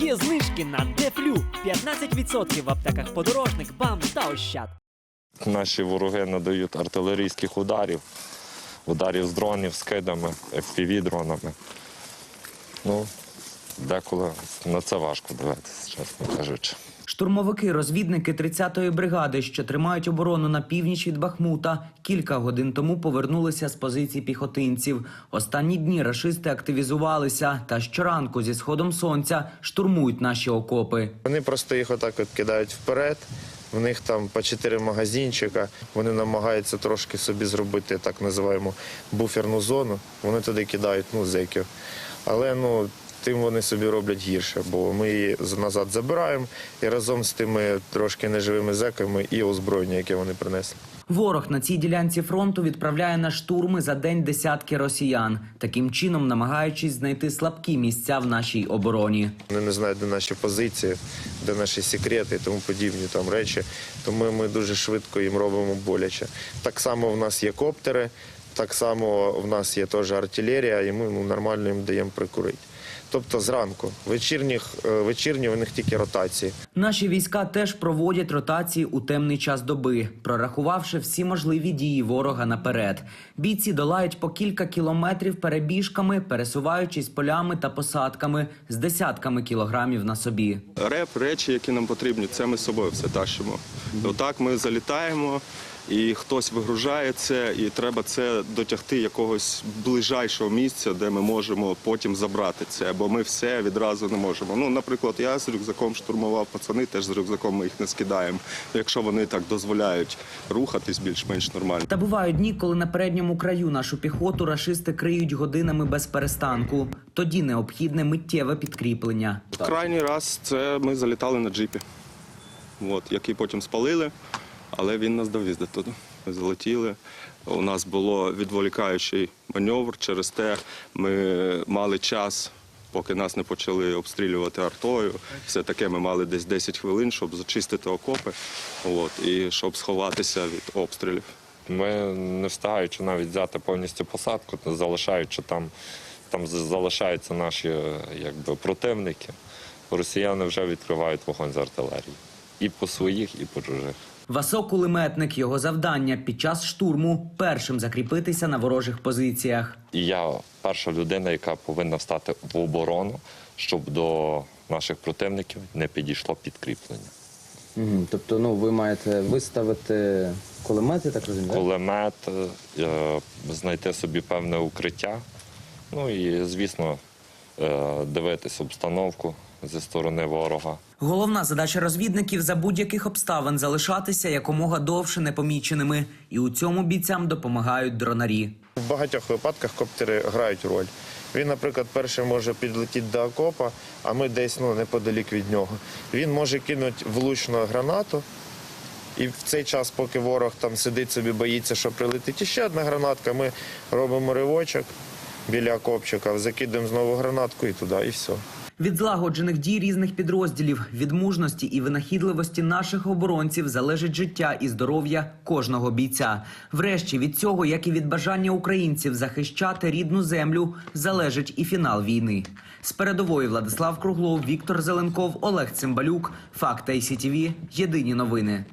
Є знижки на Дефлю 15% в аптеках подорожник, бам та ощад. Наші вороги надають артилерійських ударів, ударів з дронів, скидами, FPV-дронами. Ну, деколи на це важко дивитися, чесно кажучи. Штурмовики-розвідники 30-ї бригади, що тримають оборону на північ від Бахмута, кілька годин тому повернулися з позицій піхотинців. Останні дні рашисти активізувалися та щоранку зі сходом сонця штурмують наші окопи. Вони просто їх отак от кидають вперед. В них там по чотири магазинчика. Вони намагаються трошки собі зробити так називаємо буферну зону. Вони туди кидають ну, зеків. Але ну, тим вони собі роблять гірше, бо ми її назад забираємо і разом з тими трошки неживими зеками і озброєння, яке вони принесли. Ворог на цій ділянці фронту відправляє на штурми за день десятки росіян, таким чином намагаючись знайти слабкі місця в нашій обороні. Вони не знають, де наші позиції, де наші секрети і тому подібні там речі. Тому ми дуже швидко їм робимо боляче. Так само в нас є коптери, так само в нас є теж артилерія, і ми ну, нормально їм даємо прикурити. Тобто зранку, вечірніх, е, вечірні у них тільки ротації. Наші війська теж проводять ротації у темний час доби, прорахувавши всі можливі дії ворога наперед. Бійці долають по кілька кілометрів перебіжками, пересуваючись полями та посадками з десятками кілограмів на собі. Реп, речі, які нам потрібні, це ми з собою все тащимо. Отак ми залітаємо, і хтось вигружає це, і треба це дотягти якогось ближайшого місця, де ми можемо потім забрати це, бо ми все відразу не можемо. Ну, наприклад, я з рюкзаком штурмував, пацани теж з рюкзаком ми їх не скидаємо. Якщо вони так дозволяють рухатись більш-менш нормально. Та бувають дні, коли на передньому краю нашу піхоту рашисти криють годинами без перестанку. Тоді необхідне миттєве підкріплення. Крайній раз це ми залітали на джипі, от, який потім спалили, але він нас довіз до туди. Ми залетіли. У нас було відволікаючий маневр. Через те ми мали час, поки нас не почали обстрілювати артою. Все таке ми мали десь 10 хвилин, щоб зачистити окопи от, і щоб сховатися від обстрілів. Ми не встигаючи навіть взяти повністю посадку, залишаючи там, там залишаються наші е, якби, противники. Росіяни вже відкривають вогонь з артилерії. І по своїх, і по чужих. Васо кулеметник його завдання під час штурму першим закріпитися на ворожих позиціях. І я перша людина, яка повинна встати в оборону, щоб до наших противників не підійшло підкріплення. Мгм. Тобто, ну ви маєте виставити кулемет, я так розумію? Кулемет, е, знайти собі певне укриття. Ну і, звісно, дивитись обстановку зі сторони ворога. Головна задача розвідників за будь-яких обставин залишатися якомога довше непоміченими, і у цьому бійцям допомагають дронарі. В багатьох випадках коптери грають роль. Він, наприклад, перший може підлетіти до окопа, а ми десь ну, неподалік від нього. Він може кинути влучну гранату, і в цей час, поки ворог там сидить собі, боїться, що прилетить іще одна гранатка, ми робимо ривочок біля окопчика, закидаємо знову гранатку і туди, і все. Від злагоджених дій різних підрозділів, від мужності і винахідливості наших оборонців залежить життя і здоров'я кожного бійця. Врешті від цього, як і від бажання українців захищати рідну землю, залежить і фінал війни. З передової Владислав Круглов, Віктор Зеленков, Олег Цимбалюк. Факт ICTV. Єдині новини.